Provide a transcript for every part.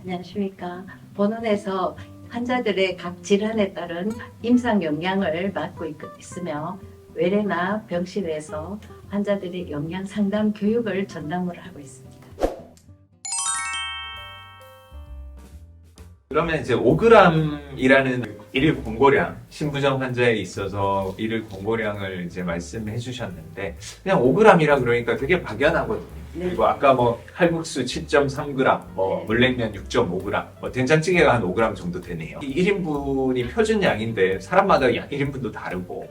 안녕하십니까. 본원에서 환자들의 각 질환에 따른 임상 영양을 맡고 있, 있으며 외래나 병실에서 환자들의 영양 상담 교육을 전담으로 하고 있습니다. 그러면 이제 5g이라는 일일 공고량 신부전 환자에 있어서 일일 공고량을 이제 말씀해 주셨는데 그냥 5g이라 그러니까 되게 막연하거든요. 네. 그리고 아까 뭐 칼국수 7.3g, 뭐 네. 물냉면 6.5g, 뭐 된장찌개가 한 5g 정도 되네요. 이 1인분이 표준 양인데 사람마다 양 1인분도 다르고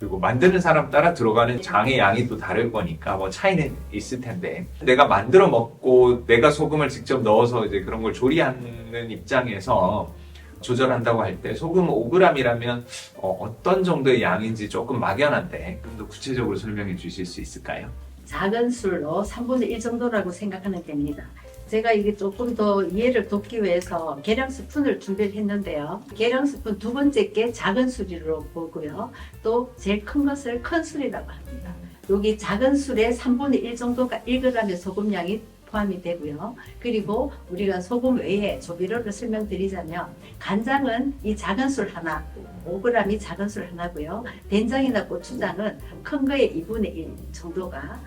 그리고 만드는 사람 따라 들어가는 장의 양이 또 다를 거니까 뭐 차이는 있을 텐데 내가 만들어 먹고 내가 소금을 직접 넣어서 이제 그런 걸 조리하는 입장에서 조절한다고 할 때 소금 5g이라면 어, 떤 정도의 양인지 조금 막연한데 좀 더 구체적으로 설명해 주실 수 있을까요? 작은 술로 3분의 1 정도라고 생각하면 됩니다. 제가 이게 조금 더 이해를 돕기 위해서 계량 스푼을 준비를 했는데요. 계량 스푼 두 번째 게 작은 술이로 보고요. 또 제일 큰 것을 큰 술이라고 합니다. 여기 작은 술의 3분의 1 정도가 1g의 소금량이 포함이 되고요. 그리고 우리가 소금 외에 조미료를 설명드리자면 간장은 이 작은 술 하나, 5g이 작은 술 하나고요. 된장이나 고추장은 큰 거의 2분의 1 정도가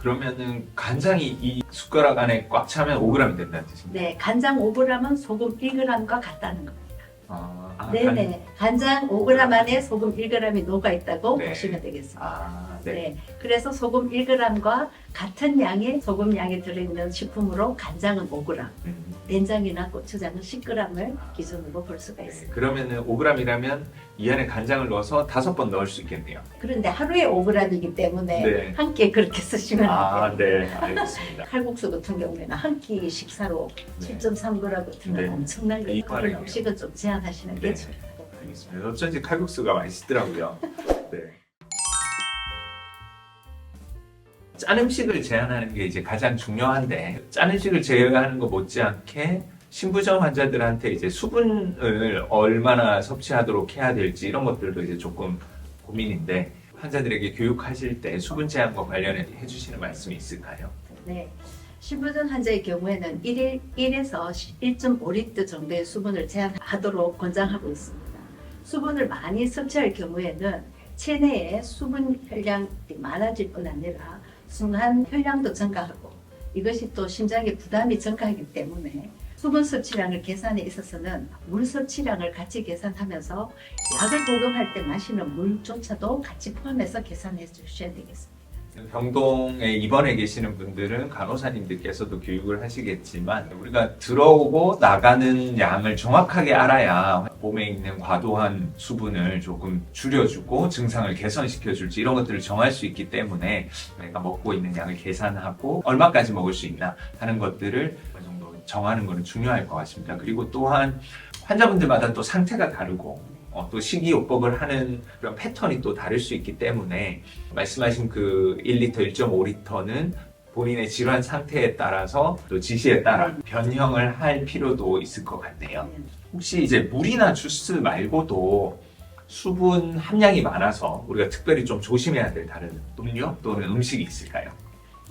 그러면은 간장이 이 숟가락 안에 꽉 차면 5g이 된다는 뜻입니다. 네, 간장 5g은 소금 1g과 같다는 겁니다. 아, 아, 네네. 간장 5g 안에 소금 1g이 녹아 있다고 네. 보시면 되겠습니다. 아, 네. 네. 그래서 소금 1g과 같은 양의 소금 양이 들어있는 식품으로 간장은 5g, 음, 된장이나 고추장은 10g을 기준으로 볼 수가 네. 있습니다. 그러면은 5g이라면 이 안에 간장을 넣어서 다섯 번 넣을 수 있겠네요. 그런데 하루에 5g이기 때문에 네. 한끼 그렇게 쓰시면 아, 안 돼요. 네, 알겠습니다. 칼국수 같은 경우에는 한 끼 식사로 네. 7.3g 같은 건 네. 엄청나게 네, 그런 이빨이네요. 음식은 좀 제한하시는 게 네. 좋아요. 알겠습니다. 어쩐지 칼국수가 맛있더라고요. 네. 짠 음식을 제한하는 게 이제 가장 중요한데 짠 음식을 제외하는 것 못지않게 신부전 환자들한테 이제 수분을 얼마나 섭취하도록 해야 될지 이런 것들도 이제 조금 고민인데 환자들에게 교육하실 때 수분 제한과 관련해 해주시는 말씀이 있을까요? 네. 신부전 환자의 경우에는 1일 1에서 1.5리터 정도의 수분을 제한하도록 권장하고 있습니다. 수분을 많이 섭취할 경우에는 체내에 수분 혈량이 많아질 뿐 아니라 순간 혈량도 증가하고 이것이 또 심장에 부담이 증가하기 때문에 수분 섭취량을 계산에 있어서는 물 섭취량을 같이 계산하면서 약을 복용할 때 마시는 물조차도 같이 포함해서 계산해 주셔야 되겠습니다. 병동에 입원해 계시는 분들은 간호사님들께서도 교육을 하시겠지만 우리가 들어오고 나가는 양을 정확하게 알아야 몸에 있는 과도한 수분을 조금 줄여주고 증상을 개선시켜 줄지 이런 것들을 정할 수 있기 때문에 내가 먹고 있는 양을 계산하고 얼마까지 먹을 수 있나 하는 것들을 어느 정도 정하는 것은 중요할 것 같습니다. 그리고 또한 환자분들마다 또 상태가 다르고 어, 또 식이요법을 하는 그런 패턴이 또 다를 수 있기 때문에 말씀하신 그 1리터, 1.5리터는 본인의 질환 상태에 따라서 또 지시에 따라 변형을 할 필요도 있을 것 같네요. 혹시 이제 물이나 주스 말고도 수분 함량이 많아서 우리가 특별히 좀 조심해야 될 다른 음료 또는 음식이 있을까요?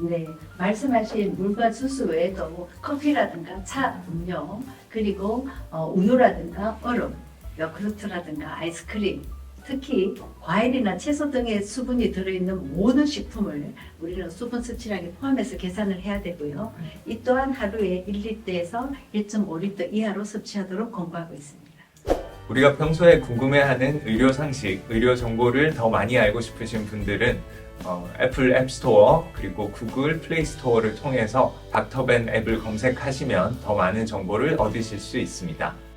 네, 말씀하신 물과 주스 외에도 커피라든가 차, 음료, 그리고 어, 우유라든가 얼음, 야쿠르트라든가 아이스크림, 특히 과일이나 채소 등의 수분이 들어있는 모든 식품을 우리는 수분 섭취량에 포함해서 계산을 해야 되고요. 이 또한 하루에 1리터에서 1.5리터 이하로 섭취하도록 권고하고 있습니다. 우리가 평소에 궁금해하는 의료 상식, 의료 정보를 더 많이 알고 싶으신 분들은 어, 애플 앱스토어 그리고 구글 플레이 스토어를 통해서 닥터벤 앱을 검색하시면 더 많은 정보를 얻으실 수 있습니다.